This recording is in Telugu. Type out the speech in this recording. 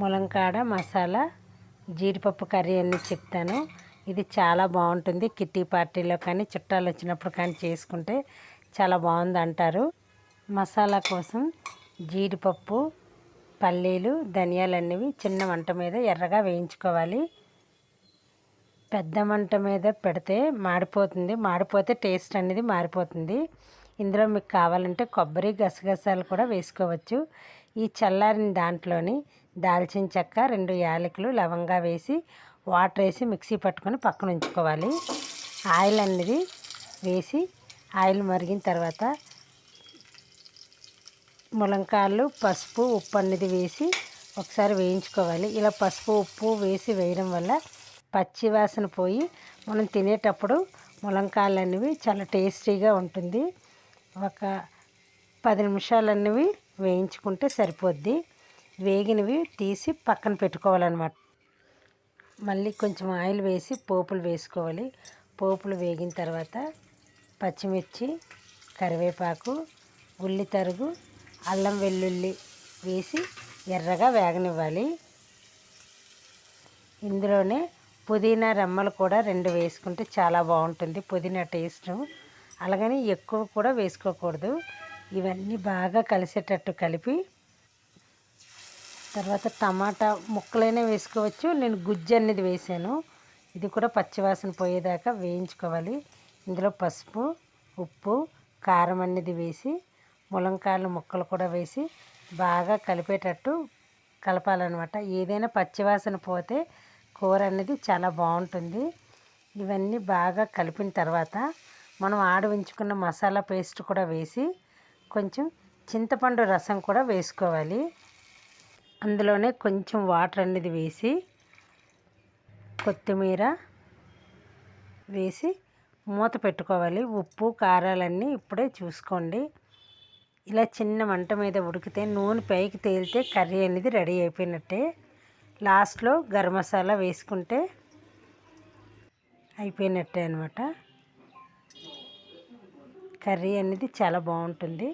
ములంకాడ మసాలా జీడిపప్పు కర్రీ అని చెప్తాను. ఇది చాలా బాగుంటుంది. కిట్టి పార్టీలో కానీ చుట్టాలు వచ్చినప్పుడు కానీ చేసుకుంటే చాలా బాగుంది అంటారు. మసాలా కోసం జీడిపప్పు పల్లీలు ధనియాలు అనేవి చిన్న మంట మీద ఎర్రగా వేయించుకోవాలి. పెద్ద మంట మీద పెడితే మాడిపోతుంది. మాడిపోతే టేస్ట్ అనేది మారిపోతుంది. ఇందులో మీకు కావాలంటే కొబ్బరి గసగసాలు కూడా వేసుకోవచ్చు. ఈ చల్లారిన దాంట్లోని దాల్చిన చెక్క రెండు యాలకులు లవంగా వేసి వాటర్ వేసి మిక్సీ పట్టుకొని పక్కన ఉంచుకోవాలి. ఆయిల్ అనేది వేసి ఆయిల్ మరిగిన తర్వాత ములంకాయలు పసుపు ఉప్పు అనేది వేసి ఒకసారి వేయించుకోవాలి. ఇలా పసుపు ఉప్పు వేసి వేయడం వల్ల పచ్చి వాసన పోయి మనం తినేటప్పుడు ములంకాయలు అనేవి చాలా టేస్టీగా ఉంటుంది. ఒక పది నిమిషాలు అన్నవి వేయించుకుంటే సరిపోద్ది. వేగినవి తీసి పక్కన పెట్టుకోవాలన్నమాట. మళ్ళీ కొంచెం ఆయిల్ వేసి పోపులు వేసుకోవాలి. పోపులు వేగిన తర్వాత పచ్చిమిర్చి కరివేపాకు ఉల్లి తరుగు అల్లం వెల్లుల్లి వేసి ఎర్రగా వేగనివ్వాలి. ఇందులోనే పుదీనా రెమ్మలు కూడా రెండు వేసుకుంటే చాలా బాగుంటుంది. పుదీనా టేస్ట్ అలాగని ఎక్కువ కూడా వేసుకోకూడదు. ఇవన్నీ బాగా కలిసేటట్టు కలిపి తర్వాత టమాటా ముక్కలైనా వేసుకోవచ్చు. నేను గుజ్జు అనేది వేసాను. ఇది కూడా పచ్చివాసన పోయేదాకా వేయించుకోవాలి. ఇందులో పసుపు ఉప్పు కారం అనేది వేసి ములంకాయలు ముక్కలు కూడా వేసి బాగా కలిపేటట్టు కలపాలన్నమాట. ఏదైనా పచ్చివాసన పోతే కూర అనేది చాలా బాగుంటుంది. ఇవన్నీ బాగా కలిపిన తర్వాత మనం ఆడ ఉంచుకున్న మసాలా పేస్ట్ కూడా వేసి కొంచెం చింతపండు రసం కూడా వేసుకోవాలి. అందులోనే కొంచెం వాటర్ అనేది వేసి కొత్తిమీర వేసి మూత పెట్టుకోవాలి. ఉప్పు కారాలన్నీ ఇప్పుడే చూసుకోండి. ఇలా చిన్న మంట మీద ఉడికితే నూనె పైకి తేలితే కర్రీ అనేది రెడీ అయిపోయినట్టే. లాస్ట్లో గరం మసాలా వేసుకుంటే అయిపోయినట్టే అనమాట కర్రీ అనేది చాలా బాగుంటుంది.